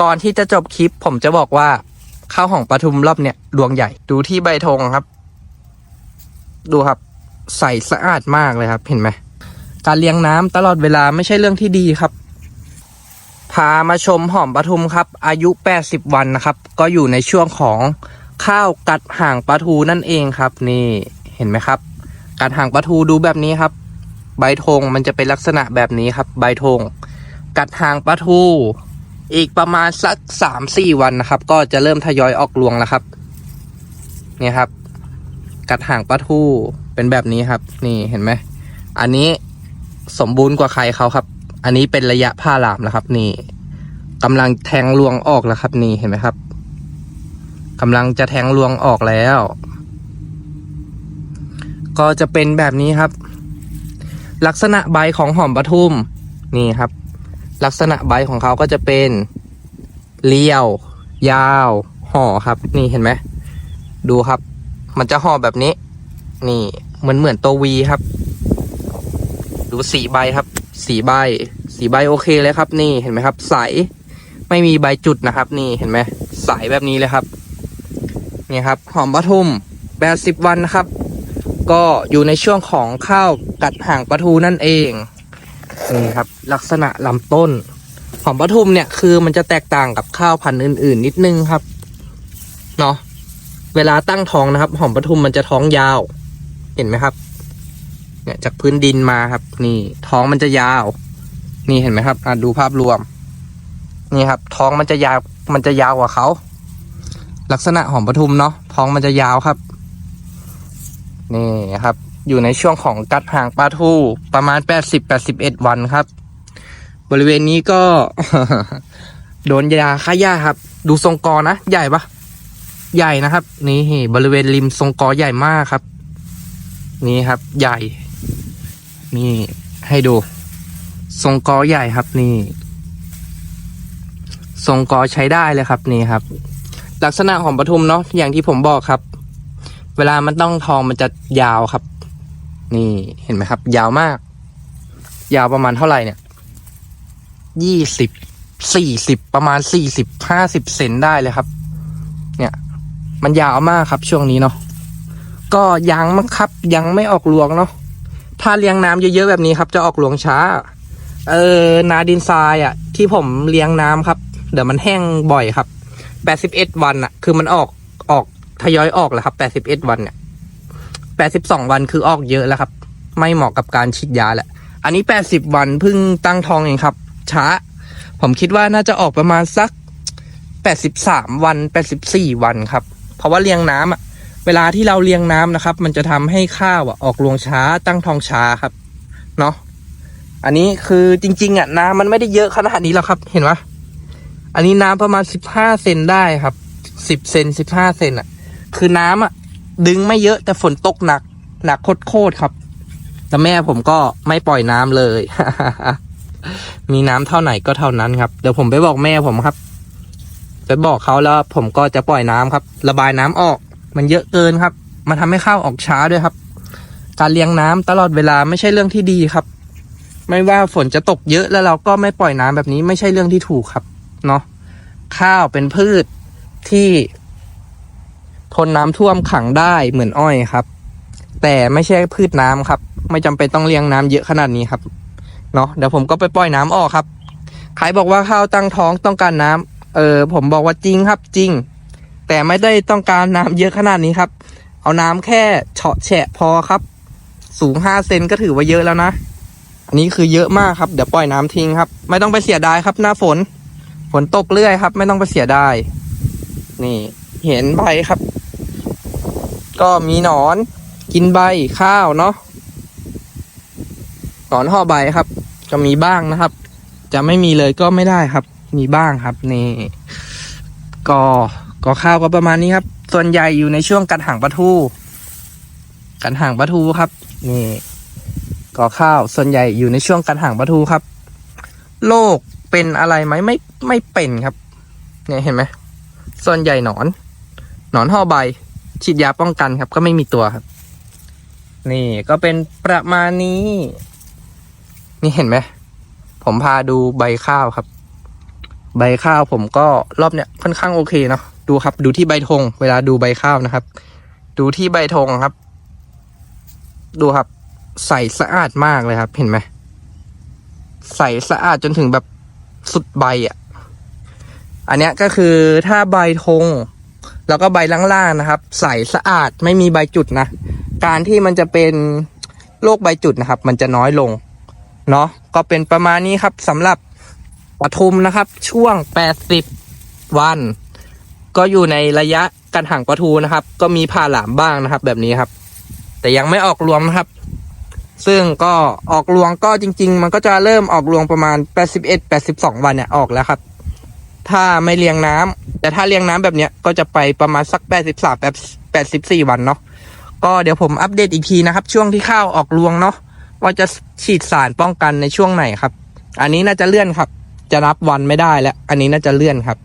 ก่อนที่จะจบคลิป ผมจะบอกว่าข้าวหองปทุมรอบเนี่ยดวงใหญ่ ดูที่ใบธงครับ ดูครับ ใสสะอาดมากเลยครับ เห็นไหมการเลี้ยงน้ำตลอดเวลาไม่ใช่เรื่องที่ดีครับ พามาชมหอมปทุมครับ อายุ 80 วันนะครับ ก็อยู่ในช่วงของข้าวกัดห่างปลาทูนั่นเองครับ นี่เห็นไหมครับ กัดห่างปลาทูดูแบบนี้ครับ ใบธงมันจะเป็นลักษณะแบบนี้ครับ ใบธงกัดห่างปลาทู อีกประมาณสักสามสี่วันนะครับ ก็จะเริ่มทยอยออกรวงแล้วครับ นี่ครับ กัดห่างปลาทูเป็นแบบนี้ครับ นี่เห็นไหมอันนี้สมบูรณ์กว่าใครเขาครับ อันนี้เป็นระยะผ้าหลามแล้วครับ นี่กำลังแทงรวงออกแล้วครับ นี่เห็นไหมครับกำลังจะแทงรวงออกแล้ว ก็จะเป็นแบบนี้ครับ ลักษณะใบของหอมปทุมนี่ครับ ลักษณะใบของเขาก็จะเป็นเรียว ยาว ห่อครับ นี่เห็นไหมดูครับ มันจะห่อแบบนี้ นี่เหมือนเหมือนตัววีครับ ดูสีใบครับ สีใบ สีใบโอเคเลยครับ นี่เห็นไหมครับ ใสไม่มีใบจุดนะครับ นี่เห็นไหมใสแบบนี้เลยครับ นี่ครับ หอมปทุมแปดสิบวันนะครับ ก็อยู่ในช่วงของข้าวกัดห่างปลาทูนั่นเอง นี่ครับ ลักษณะลำต้น หอมปทุมเนี่ยคือมันจะแตกต่างกับข้าวพันธุ์อื่น ๆ นิดนึงครับเนาะเวลาตั้งท้องนะครับ หอมปทุมมันจะท้องยาว เห็นไหมครับ เนี่ยจากพื้นดินมาครับ นี่ ท้องมันจะยาว นี่เห็นไหมครับอะดูภาพรวม นี่ครับ ท้องมันจะยาวมันจะยาวกว่าเขาลักษณะหอมปทุมเนาะท้องมันจะยาวครับ นี่ครับ อยู่ในช่วงของกัดห่างปลาทูประมาณแปดสิบแปดสิบเอ็ดวันครับ บริเวณนี้ก็ โดนยาฆ่าหญ้าครับ ดูทรงกอนะ ใหญ่ปะใหญ่นะครับ นี่บริเวณริมทรงกอใหญ่มากครับ นี่ครับ ใหญ่ นี่ให้ดู ทรงกอใหญ่ครับ นี่ ทรงกอใช้ได้เลยครับ นี่ครับ ลักษณะของปทุมเนาะอย่างที่ผมบอกครับ เวลามันต้องทองมันจะยาวครับ นี่เห็นไหมครับ ยาวมาก ยาวประมาณเท่าไหร่เนี่ยยี่สิบสี่สิบประมาณสี่สิบห้าสิบเซนได้เลยครับ เนี่ย มันยาวมากครับช่วงนี้เนาะก็ยังมั้งครับ ยังไม่ออกรวงเนาะถ้าเลี้ยงน้ำเยอะๆแบบนี้ครับ จะออกรวงช้า เออนาดินทรายอะ ที่ผมเลี้ยงน้ำครับ เดี๋ยวมันแห้งบ่อยครับแปดสิบเอ็ดวันอะ คือมันออกออกทยอยออกแล้วครับแปดสิบเอ็ดวันเนี่ย แปดสิบสองวันคือออกเยอะแล้วครับ ไม่เหมาะกับการฉีดยาแหละ อันนี้แปดสิบวันเพิ่งตั้งท้องเองครับ ช้า ผมคิดว่าน่าจะออกประมาณสักแปดสิบสามวันแปดสิบสี่วันครับ เพราะว่าเลี้ยงน้ำอะ เวลาที่เราเลี้ยงน้ำนะครับ มันจะทำให้ข้าวอะออกรวงช้าตั้งท้องช้าครับ เนาะอันนี้คือจริง ๆ อะน้ำมันไม่ได้เยอะขนาดนี้หรอกครับ เห็นไหมอันนี้น้ำประมาณสิบห้าเซนได้ครับสิบเซนสิบห้าเซนอะ คือน้ำอะ ดึงไม่เยอะแต่ฝนตกหนัก หนักโคตรๆครับ แต่แม่ผมก็ไม่ปล่อยน้ำเลย มีน้ำเท่าไหนก็เท่านั้นครับ เดี๋ยวผมไปบอกแม่ผมครับ ไปบอกเขาแล้วผมก็จะปล่อยน้ำครับ ระบายน้ำออก มันเยอะเกินครับ มันทำให้ข้าวออกช้าด้วยครับ การเลี้ยงน้ำตลอดเวลาไม่ใช่เรื่องที่ดีครับ ไม่ว่าฝนจะตกเยอะแล้วเราก็ไม่ปล่อยน้ำแบบนี้ไม่ใช่เรื่องที่ถูกครับ เนาะข้าวเป็นพืชที่ ทนน้ำท่วมขังได้เหมือนอ้อยครับ แต่ไม่ใช่พืชน้ำครับ ไม่จำเป็นต้องเลี้ยงน้ำเยอะขนาดนี้ครับเนาะเดี๋ยวผมก็ไปปล่อยน้ำออกครับใครบอกว่าข้าวตั้งท้องต้องการน้ำเออผมบอกว่าจริงครับจริง แต่ไม่ได้ต้องการน้ำเยอะขนาดนี้ครับ เอาน้ำแค่เฉาะแฉะพอครับ สูงห้าเซนก็ถือว่าเยอะแล้วนะอันนี้คือเยอะมากครับ เดี๋ยวปล่อยน้ำทิ้งครับ ไม่ต้องไปเสียดายครับ หน้าฝน ฝนตกเรื่อยครับ ไม่ต้องไปเสียดาย นี่ เห็นใบครับ ก็มีหนอน กินใบข้าวเนาะหนอนห่อใบครับ ก็มีบ้างนะครับ จะไม่มีเลยก็ไม่ได้ครับ มีบ้างครับนี่ก็ก็ข้าวก็ประมาณนี้ครับ ส่วนใหญ่อยู่ในช่วงกันห่างปลาทู กันห่างปลาทูครับ นี่ก็ข้าว ส่วนใหญ่อยู่ในช่วงกันห่างปลาทูครับ โรคเป็นอะไรไหมไม่ไม่เป็นครับ เนี่ยเห็นไหมส่วนใหญ่หนอน หนอนห่อใบ ฉีดยาป้องกันครับ ก็ไม่มีตัวครับ นี่ก็เป็นประมาณนี้ นี่เห็นไหมผมพาดูใบข้าวครับ ใบข้าวผมก็รอบเนี้ยค่อนข้างโอเคเนาะดูครับ ดูที่ใบธงเวลาดูใบข้าวนะครับ ดูที่ใบธงครับ ดูครับ ใสสะอาดมากเลยครับ เห็นไหมใสสะอาดจนถึงแบบสุดใบอะ อันเนี้ยก็คือถ้าใบธง แล้วก็ใบล่างๆนะครับ ใสสะอาดไม่มีใบจุดนะ การที่มันจะเป็นโรคใบจุดนะครับ มันจะน้อยลง เนาะก็เป็นประมาณนี้ครับสำหรับปทุมนะครับ ช่วง 80 วัน ก็อยู่ในระยะการห่างปะทูนะครับ ก็มีผ่าหลามบ้างนะครับ แบบนี้ครับ แต่ยังไม่ออกรวมนะครับ ซึ่งก็ออกรวงก็จริง ๆ มันก็จะเริ่มออกรวงประมาณ 81 82 วันเนี่ยออกแล้วครับ ถ้าไม่เลี้ยงน้ำแต่ถ้าเลี้ยงน้ำแบบเนี้ยก็จะไปประมาณสัก83แปดสิบบ84วันเนาะก็เดี๋ยวผมอัปเดตอีกทีนะครับ ช่วงที่ข้าวออกรวงเนาะว่าจะฉีดสารป้องกันในช่วงไหนครับ อันนี้น่าจะเลื่อนครับ จะนับวันไม่ได้แล้ว อันนี้น่าจะเลื่อนครับ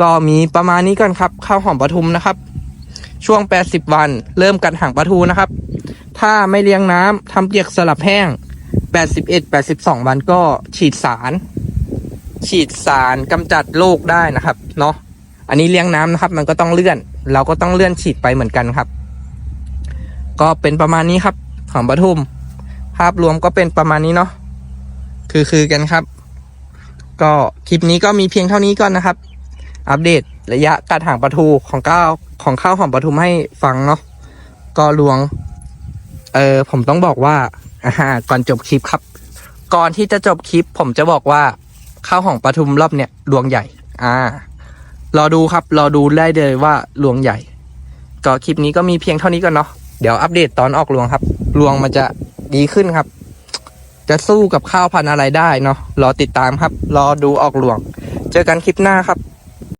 ก็มีประมาณนี้ก่อนครับข้าวหอมปทุมนะครับ ช่วง 80 วัน เริ่มกันห่างปทูนะครับ ถ้าไม่เลี้ยงน้ำทำเปียกสลับแห้ง 81 82 วันก็ฉีดสาร ฉีดสารกำจัดโรคได้นะครับ เนาะอันนี้เลี้ยงน้ำนะครับ มันก็ต้องเลื่อน เราก็ต้องเลื่อนฉีดไปเหมือนกันครับ ก็เป็นประมาณนี้ครับ ของปทุม ภาพรวมก็เป็นประมาณนี้เนาะคือคือกันครับ ก็คลิปนี้ก็มีเพียงเท่านี้ก่อนนะครับ อัปเดตระยะการห่างปลาทูของก้าวของข้าวหอมปทุมให้ฟังเนาะก็ลวง เออผมต้องบอกว่าอ่าก่อนจบคลิปครับ ก่อนที่จะจบคลิป ผมจะบอกว่า ข้าวหองปทุมรอบเนี่ยลวงใหญ่ อ่ารอดูครับรอดูได้เลยว่าลวงใหญ่ ก็คลิปนี้ก็มีเพียงเท่านี้ก่อนเนาะเดี๋ยวอัปเดตตอนออกลวงครับลวงมันจะดีขึ้นครับ จะสู้กับข้าวพันธุ์อะไรได้เนาะรอติดตามครับ รอดูออกลวง เจอกันคลิปหน้าครับ